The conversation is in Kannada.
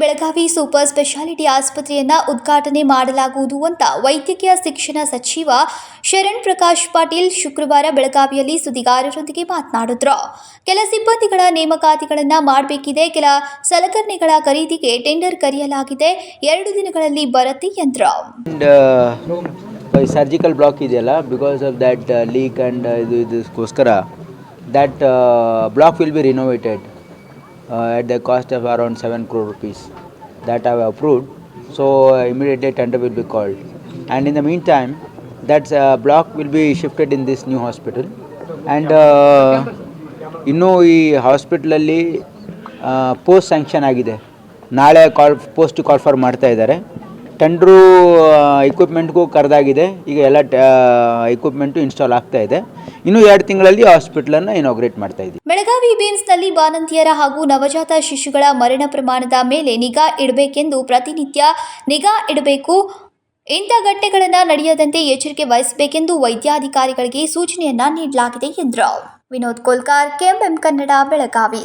ಬೆಳಗಾವಿ ಸೂಪರ್ ಸ್ಪೆಷಾಲಿಟಿ ಆಸ್ಪತ್ರೆಯನ್ನ ಉದ್ಘಾಟನೆ ಮಾಡಲಾಗುವುದು ಅಂತ ವೈದ್ಯಕೀಯ ಶಿಕ್ಷಣ ಸಚಿವ ಶರಣ್ ಪ್ರಕಾಶ್ ಪಾಟೀಲ್ ಶುಕ್ರವಾರ ಬೆಳಗಾವಿಯಲ್ಲಿ ಸುದ್ದಿಗಾರರೊಂದಿಗೆ ಮಾತನಾಡಿದ್ರು. ಕೆಲ ಸಿಬ್ಬಂದಿಗಳ ನೇಮಕಾತಿಗಳನ್ನು ಮಾಡಬೇಕಿದೆ, ಕೆಲ ಸಲಕರಣೆಗಳ ಖರೀದಿಗೆ ಟೆಂಡರ್ ಕರೆಯಲಾಗಿದೆ, ಎರಡು ದಿನಗಳಲ್ಲಿ ಬರುತ್ತೆ ಯಂತ್ರ. ಅಂಡ್ ಸರ್ಜಿಕಲ್ ಬ್ಲಾಕ್ ಇದೆಯಲ್ಲ because of that leak and ಇದು ಇದಕ್ಕೋಸ್ಕರ that block will be renovated at the cost of around seven crore rupees that have approved so immediately tender will be called and in the meantime that's block will be shifted in this new hospital and ಇನ್ನೂ ಈ ಹಾಸ್ಪಿಟ್ಲಲ್ಲಿ ಪೋಸ್ಟ್ ಸ್ಯಾಂಕ್ಷನ್ ಆಗಿದೆ. ನಾಳೆ ಕಾಲ್ ಪೋಸ್ಟ್ ಕಾಲ್ ಫಾರ್ ಮಾಡ್ತಾ ಇದ್ದಾರೆ. ಟೆಂಡ್ರು ಇಕ್ವಿಪ್ಮೆಂಟ್ಗೂ ಕರೆದಾಗಿದೆ. ಈಗ ಎಲ್ಲ ಇಕ್ವಿಪ್ಮೆಂಟು ಇನ್ಸ್ಟಾಲ್ ಆಗ್ತಾ ಇದೆ. ಇನ್ನು ಎರಡು ತಿಂಗಳಲ್ಲಿ ಹಾಸ್ಪಿಟಲನ್ನು ಇನಾಗ್ರೇಟ್ ಮಾಡ್ತಾ ಇದ್ದೀವಿ ಬೆಳಗಾವಿ ಬೇನ್ಸ್ನಲ್ಲಿ ಬಾಣಂತಿಯರ ಹಾಗೂ ನವಜಾತ ಶಿಶುಗಳ ಮರಣ ಪ್ರಮಾಣದ ಮೇಲೆ ನಿಗಾ ಇಡಬೇಕೆಂದು ಪ್ರತಿನಿತ್ಯ ನಿಗಾ ಇಡಬೇಕು. ಇಂಥ ಘಟನೆಗಳನ್ನು ನಡೆಯದಂತೆ ಎಚ್ಚರಿಕೆ ವಹಿಸಬೇಕೆಂದು ವೈದ್ಯಾಧಿಕಾರಿಗಳಿಗೆ ಸೂಚನೆಯನ್ನ ನೀಡಲಾಗಿದೆ ಎಂದರು. ವಿನೋದ್ ಕೋಲ್ಕಾರ್, ಕೆಎಂಎಂ ಕನ್ನಡ, ಬೆಳಗಾವಿ.